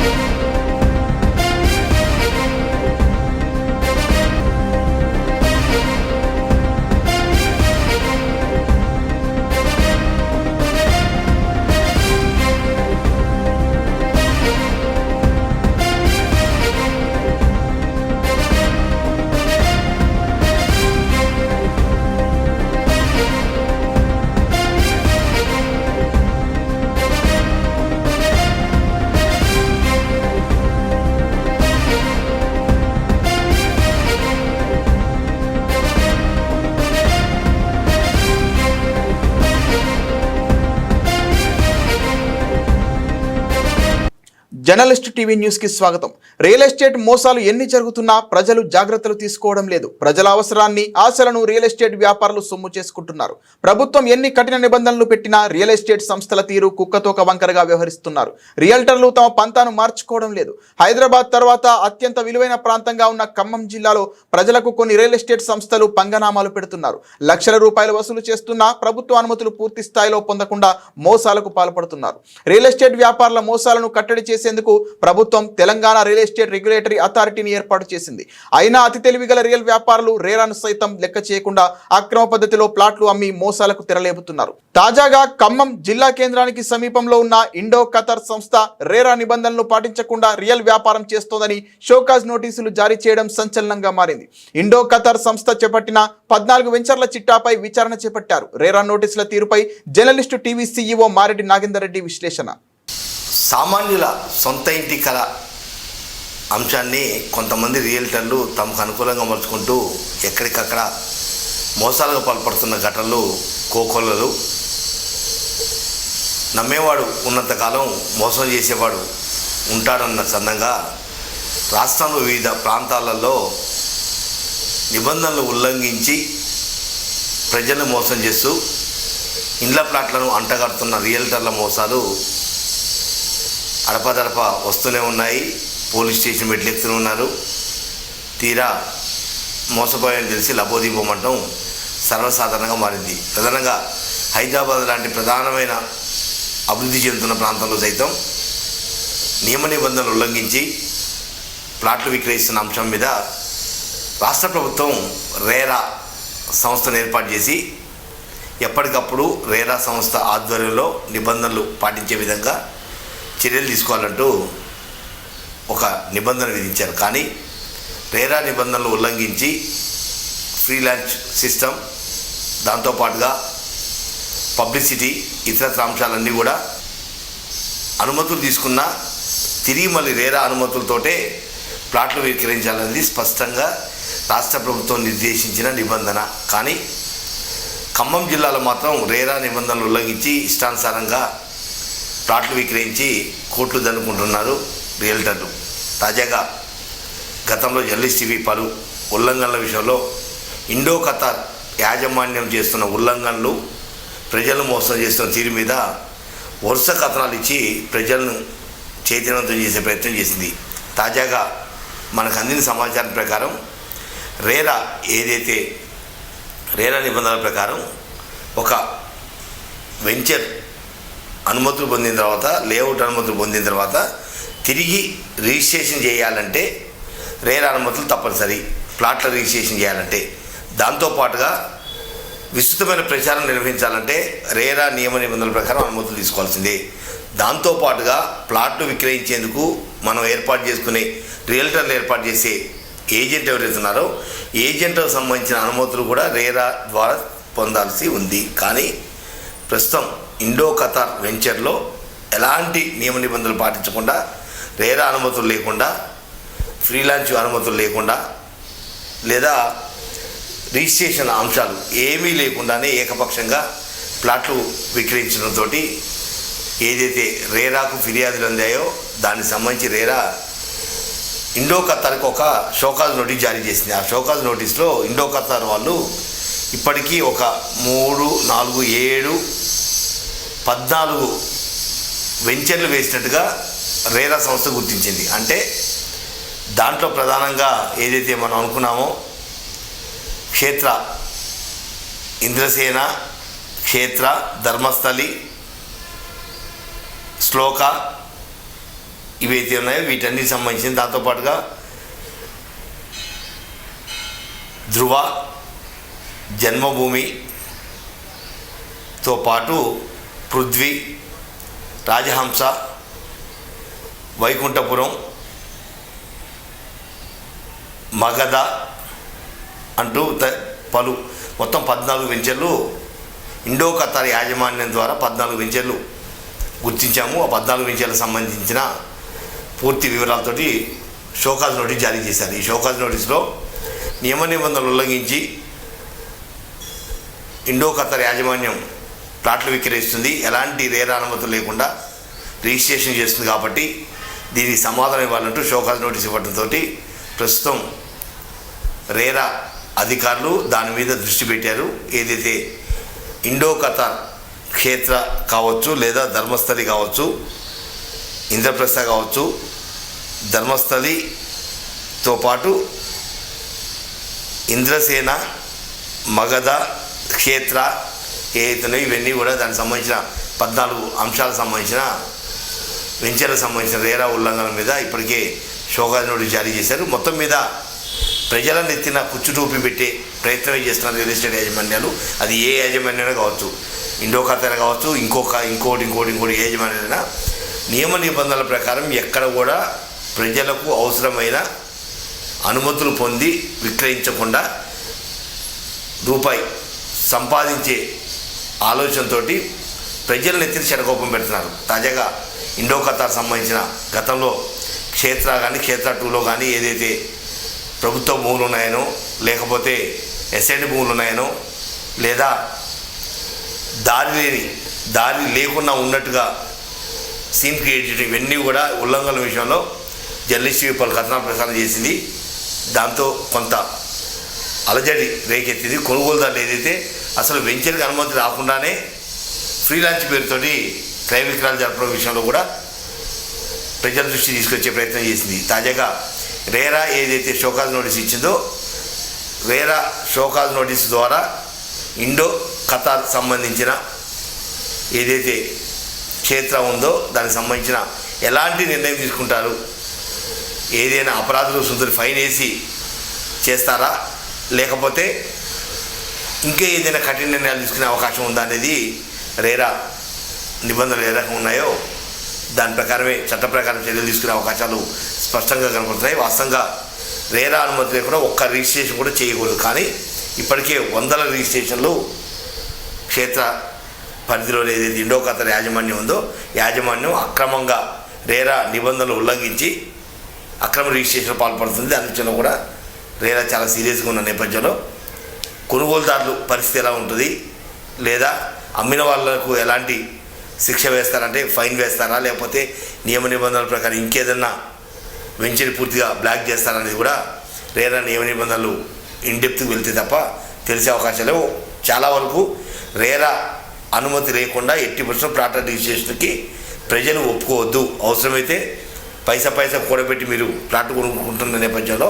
Музика journalist TV న్యూస్కి స్వాగతం. Real estate మోసాలు ఎన్ని జరుగుతున్నా ప్రజలు జాగ్రత్తలు తీసుకోవడం లేదు. ప్రజల అవసరాన్ని ఆశలను రియల్ ఎస్టేట్ వ్యాపారులు సొమ్ము చేసుకుంటున్నారు. ప్రభుత్వం ఎన్ని కఠిన నిబంధనలు పెట్టినా రియల్ ఎస్టేట్ సంస్థల తీరు కుక్కతోక వంకరగా వ్యవహరిస్తున్నారు. రియల్టర్లు తమ పంతాను మార్చుకోవడం లేదు. హైదరాబాద్ తర్వాత అత్యంత విలువైన ప్రాంతంగా ఉన్న ఖమ్మం జిల్లాలో ప్రజలకు కొన్ని రియల్ ఎస్టేట్ సంస్థలు పంగనామాలు పెడుతున్నారు. లక్షల రూపాయలు వసూలు చేస్తున్నా ప్రభుత్వ అనుమతులు పూర్తి స్థాయిలో పొందకుండా మోసాలకు పాల్పడుతున్నారు. రియల్ ఎస్టేట్ వ్యాపారుల మోసాలను కట్టడి చేసేందుకు ప్రభుత్వం తెలంగాణ రియల్ ఎస్టేట్ రెగ్యులేటరీ అథారిటీని ఏర్పాటు చేసింది. అయినా అతి తెలివిగల రియల్ వ్యాపారులు రేరాను సైతం లెక్క చేయకుండా అక్రమ పద్ధతిలో ప్లాట్లు అమ్మి మోసాలకు తెరలేపుతున్నారు. తాజాగా ఖమ్మం జిల్లా కేంద్రానికి సమీపంలో ఉన్న ఇండో ఖతర్ సంస్థ రేరా నిబంధనలు పాటించకుండా రియల్ వ్యాపారం చేస్తోందని షోకాజ్ నోటీసులు జారీ చేయడం సంచలనంగా మారింది. ఇండో ఖతర్ సంస్థ చేపట్టిన పద్నాలుగు వెంచర్ల చిట్టాపై విచారణ చేపట్టారు. రేరా నోటీసుల తీరుపై journalist TV CEO Mareddy Nagender Reddy విశ్లేషణ. సామాన్యుల సొంత ఇంటి కళ అంశాన్ని కొంతమంది రియల్టర్లు తమకు అనుకూలంగా మలుచుకుంటూ ఎక్కడికక్కడ మోసాలకు పాల్పడుతున్న ఘటనలు కోకొల్లలు. నమ్మేవాడు ఉన్నంతకాలం మోసం చేసేవాడు ఉంటాడన్న చందంగా రాష్ట్రంలో వివిధ ప్రాంతాలలో నిబంధనలు ఉల్లంఘించి ప్రజలను మోసం చేస్తూ ఇండ్ల ప్లాట్లను అంటగడుతున్న రియల్టర్ల మోసాలు అడపదడప వస్తూనే ఉన్నాయి. పోలీస్ స్టేషన్ మెట్లెక్కుతూనే ఉన్నారు. తీరా మోసపోయాయని తెలిసి లబోదీపమంటం సర్వసాధారణంగా మారింది. ప్రధానంగా హైదరాబాద్ లాంటి ప్రధానమైన అభివృద్ధి చెందుతున్న ప్రాంతంలో సైతం నియమ నిబంధనలు ఉల్లంఘించి ప్లాట్లు విక్రయిస్తున్న అంశం మీద రాష్ట్ర ప్రభుత్వం రేరా సంస్థను ఏర్పాటు చేసి ఎప్పటికప్పుడు రేరా సంస్థ ఆధ్వర్యంలో నిబంధనలు పాటించే విధంగా చర్యలు తీసుకోవాలంటూ ఒక నిబంధన విధించారు. కానీ రేరా నిబంధనలు ఉల్లంఘించి ఫ్రీలాన్స్ సిస్టమ్ దాంతోపాటుగా పబ్లిసిటీ ఇతర అంశాలన్నీ కూడా అనుమతులు తీసుకున్న తిరిగి మళ్ళీ రేరా అనుమతులతోటే ప్లాట్లు విక్రయించాలనేది స్పష్టంగా రాష్ట్ర ప్రభుత్వం నిర్దేశించిన నిబంధన. కానీ ఖమ్మం జిల్లాలో మాత్రం రేరా నిబంధనలు ఉల్లంఘించి ఇష్టానుసారంగా ప్లాట్లు విక్రయించి కోట్లు దన్నుకుంటున్నారు రియల్టర్లు. తాజాగా గతంలో జర్నలిస్ట్ పలు ఉల్లంఘనల విషయంలో ఇండో ఖతార్ యాజమాన్యం చేస్తున్న ఉల్లంఘనలు ప్రజలను మోసం చేస్తున్న తీరు మీద వరుస కథనాలు ఇచ్చి ప్రజలను చైతన్యవంతం చేసే ప్రయత్నం చేసింది. తాజాగా మనకు అందిన సమాచారం ప్రకారం రేరా ఏదైతే రేరా నిబంధనల ప్రకారం ఒక వెంచర్ అనుమతులు పొందిన తర్వాత లేఅవుట్ అనుమతులు పొందిన తర్వాత తిరిగి రిజిస్ట్రేషన్ చేయాలంటే రేరా అనుమతులు తప్పనిసరి. ప్లాట్ల రిజిస్ట్రేషన్ చేయాలంటే. దాంతోపాటుగా విస్తృతమైన ప్రచారం నిర్వహించాలంటే రేరా నియమ నిబంధనల ప్రకారం అనుమతులు తీసుకోవాల్సిందే. దాంతోపాటుగా ప్లాట్లు విక్రయించేందుకు మనం ఏర్పాటు చేసుకునే రియల్టర్లు ఏర్పాటు చేసే ఏజెంట్ ఎవరైతే ఉన్నారో ఏజెంట్కు సంబంధించిన అనుమతులు కూడా రేరా ద్వారా పొందాల్సి ఉంది. కానీ ప్రస్తుతం ఇండో కతార్ వెంచర్లో ఎలాంటి నియమ నిబంధనలు పాటించకుండా రేరా అనుమతులు లేకుండా ఫ్రీలాన్స్ అనుమతులు లేకుండా లేదా రిజిస్ట్రేషన్ అంశాలు ఏమీ లేకుండానే ఏకపక్షంగా ప్లాట్లు విక్రయించడంతో ఏదైతే రేరాకు ఫిర్యాదులు అందాయో దానికి సంబంధించి రేరా ఇండో ఖతార్కి ఒక షోకాజ్ నోటీస్ జారీ చేసింది. ఆ షోకాజ్ నోటీస్లో ఇండో ఖతార్ వాళ్ళు ఇప్పటికీ ఒక మూడు నాలుగు ఏడు పద్నాలుగు వెంచర్లు వేసినట్టుగా రేరా సంస్థ గుర్తించింది. అంటే దాంట్లో ప్రధానంగా ఏదైతే మనం అనుకున్నామో క్షేత్ర ఇంద్రసేన క్షేత్ర ధర్మస్థలి శ్లోక ఇవైతే ఉన్నాయో వీటన్నిటి సంబంధించిన దాంతోపాటుగా ధృవ జన్మభూమితో పాటు పృథ్వీ రాజహంస వైకుంఠపురం మగధ అంటూ త- పలు మొత్తం పద్నాలుగు వెంచర్లు ఇండో ఖతార్ యాజమాన్యం ద్వారా పద్నాలుగు వెంచర్లు గుర్తించాము. ఆ పద్నాలుగు వెంచర్లకు సంబంధించిన పూర్తి వివరాలతోటి షోకాజ్ నోటీస్ జారీ చేశారు. ఈ షోకాజ్ నోటీస్లో నియమ నిబంధనలు ఉల్లంఘించి ఇండో ఖతార్ యాజమాన్యం ప్లాట్లు విక్రయిస్తుంది. ఎలాంటి రేరా అనుమతులు లేకుండా రిజిస్ట్రేషన్ చేస్తుంది కాబట్టి దీనికి సమాధానం ఇవ్వాలంటూ షోకాజ్ నోటీస్ ఇవ్వడంతో ప్రస్తుతం రేరా అధికారులు దాని మీద దృష్టి పెట్టారు. ఏదైతే ఇండో కథార్ క్షేత్ర కావచ్చు లేదా ధర్మస్థలి కావచ్చు ఇంద్రప్రస్థ కావచ్చు ధర్మస్థలితో పాటు ఇంద్రసేన మగధ క్షేత్ర ఏవైతున్నాయో ఇవన్నీ కూడా దానికి సంబంధించిన పద్నాలుగు అంశాలకు సంబంధించిన వెంచర్లకు సంబంధించిన రేరా ఉల్లంఘన మీద ఇప్పటికే షోగా నోటీస్ జారీ చేశారు. మొత్తం మీద ప్రజల నెత్తిన కుచ్చుటూపి పెట్టే ప్రయత్నమే చేస్తున్నారు రియల్ ఎస్టేట్ యాజమాన్యాలు. అది ఏ యాజమాన్యమైనా కావచ్చు ఇండో ఖాతా కావచ్చు ఇంకొక ఇంకోటి ఇంకోటి ఇంకోటి ఏ యాజమాన్యమైనా నియమ నిబంధనల ప్రకారం ఎక్కడ కూడా ప్రజలకు అవసరమైన అనుమతులు పొంది విక్రయించకుండా రూపాయి సంపాదించే ఆలోచనతోటి ప్రజలను ఎత్తి చెడకోపం పెడుతున్నారు. తాజాగా ఇండో ఖతార్ సంబంధించిన గతంలో క్షేత్ర కానీ క్షేత్ర టూలో కానీ ఏదైతే ప్రభుత్వ భూములు ఉన్నాయనో లేకపోతే ఎస్ఎండ్ భూములు ఉన్నాయనో లేదా దారి లేని దారి లేకుండా ఉన్నట్టుగా సీన్ క్రియేట్ చేయడం ఇవన్నీ కూడా ఉల్లంఘనల విషయంలో జర్నలిస్ట్ పలు కథనాలు ప్రసారం చేసింది. దాంతో కొంత అలజడి రేకెత్తింది. కొనుగోలుదారులు ఏదైతే అసలు వెంచర్కి అనుమతి రాకుండానే ఫ్రీలాన్స్ పేరుతోటి క్రయ విక్రయాలు జరపడం విషయంలో కూడా ప్రజల దృష్టి తీసుకొచ్చే ప్రయత్నం చేసింది. తాజాగా రేరా ఏదైతే షోకాజ్ నోటీస్ ఇచ్చిందో రేరా షోకాజ్ నోటీస్ ద్వారా ఇండో ఖతార్ సంబంధించిన ఏదైతే క్షేత్రం ఉందో దానికి సంబంధించిన ఎలాంటి నిర్ణయం తీసుకుంటారు ఏదైనా అపరాధ సుందరి ఫైన్ వేసి చేస్తారా లేకపోతే ఇంకా ఏదైనా కఠిన నిర్ణయాలు తీసుకునే అవకాశం ఉందా అనేది రేరా నిబంధనలు ఏ రకంగా ఉన్నాయో దాని ప్రకారమే చట్ట ప్రకారం చర్యలు తీసుకునే అవకాశాలు స్పష్టంగా కనపడుతున్నాయి. వాస్తవంగా రేరా అనుమతి లేకుండా ఒక్క రిజిస్ట్రేషన్ కూడా చేయకూడదు. కానీ ఇప్పటికే వందల రిజిస్ట్రేషన్లు క్షేత్ర పరిధిలో ఏదైతే ఇండో ఖతర్ యాజమాన్యం ఉందో యాజమాన్యం అక్రమంగా రేరా నిబంధనలు ఉల్లంఘించి అక్రమ రిజిస్ట్రేషన్ పాల్పడుతుంది. దాని విషయంలో కూడా రేరా చాలా సీరియస్గా ఉన్న నేపథ్యంలో కొనుగోలుదారులు పరిస్థితి ఎలా ఉంటుంది? లేదా అమ్మిన వాళ్ళకు ఎలాంటి శిక్ష వేస్తారంటే ఫైన్ వేస్తారా? లేకపోతే నియమ నిబంధనల ప్రకారం ఇంకేదన్నా వెంచర్ పూర్తిగా బ్లాక్ చేస్తారనేది కూడా రేరా నియమ నిబంధనలు ఇన్డెప్త్కి వెళ్తే తప్ప తెలిసే అవకాశాలు లేవు. చాలా వరకు రేరా అనుమతి లేకుండా ఎట్టి పర్సెంట్ ప్లాట్ రిజిస్ట్రేషన్కి ప్రజలు ఒప్పుకోవద్దు. అవసరమైతే పైసా పైసా కూడబెట్టి మీరు ప్లాట్ కొనుక్కుంటున్న నేపథ్యంలో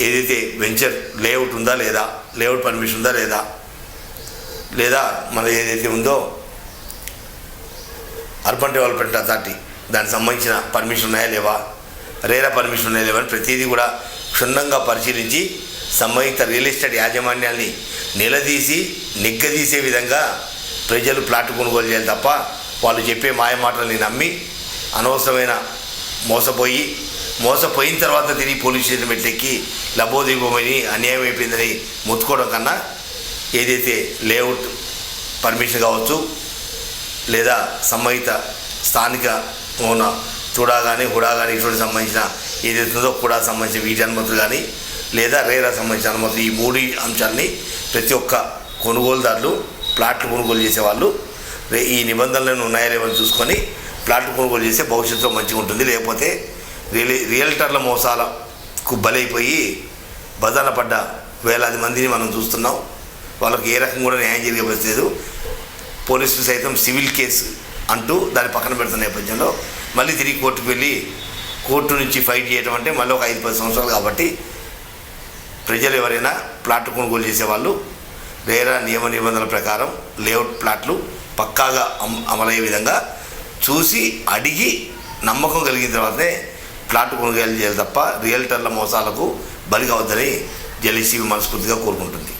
ఏదైతే వెంచర్ లేఅవుట్ ఉందా లేదా లేఅవుట్ పర్మిషన్ ఉందా లేదా లేదా మన ఏదైతే ఉందో అర్బన్ డెవలప్మెంట్ అథారిటీ దానికి సంబంధించిన పర్మిషన్ ఉన్నాయా లేవా రేరా పర్మిషన్ ఉన్నాయా లేవా అని ప్రతిదీ కూడా క్షుణ్ణంగా పరిశీలించి సంబంధిత రియల్ ఎస్టేట్ యాజమాన్యాల్ని నిలదీసి నిగ్గదీసే విధంగా ప్రజలు ప్లాట్ కొనుగోలు చేయాలి తప్ప వాళ్ళు చెప్పే మాయ మాటల్ని నమ్మి అనవసరమైన మోసపోయి మోసపోయిన తర్వాత తిరిగి పోలీస్ స్టేషన్ పెట్టెక్కి లబోదీపమని అన్యాయం అయిపోయిందని మొత్తుకోవడం కన్నా ఏదైతే లేఅవుట్ పర్మిషన్ కావచ్చు లేదా సంబంధిత స్థానిక ఉన్న చూడా కానీ హుడా కానీ ఇటువంటి సంబంధించిన ఏదైతే ఉందో కూడా సంబంధించిన వీటి అనుమతులు కానీ లేదా రేరా సంబంధించిన అనుమతులు ఈ మూడు అంశాలని ప్రతి ఒక్క కొనుగోలుదారులు ప్లాట్లు కొనుగోలు చేసేవాళ్ళు ఈ నిబంధనలను ఉన్నాయా లేవని చూసుకొని ప్లాట్లు కొనుగోలు చేస్తే భవిష్యత్తులో మంచిగా ఉంటుంది. లేకపోతే రియల్ రియల్టర్ల మోసాలకు బలైపోయి బదాన పడ్డ వేలాది మందిని మనం చూస్తున్నాం. వాళ్ళకి ఏ రకం కూడా న్యాయం జరిగే పరిస్థితి లేదు. పోలీసులు సైతం సివిల్ కేసు అంటూ దాన్ని పక్కన పెడుతున్న నేపథ్యంలో మళ్ళీ తిరిగి కోర్టుకు వెళ్ళి కోర్టు నుంచి ఫైట్ చేయడం అంటే మళ్ళీ ఒక ఐదు పది సంవత్సరాలు కాబట్టి ప్రజలు ఎవరైనా ప్లాట్ కొనుగోలు చేసేవాళ్ళు రేరా నియమ నిబంధనల ప్రకారం లేఅవుట్ ప్లాట్లు పక్కాగా అమలయ్యే విధంగా చూసి అడిగి నమ్మకం కలిగిన తర్వాతనే ప్లాట్ కొనుగోలు చేయాలి తప్ప రియల్టర్ల మోసాలకు బలిగవద్దని జెలిసి మనస్ఫూర్తిగా కోరుకుంటుంది.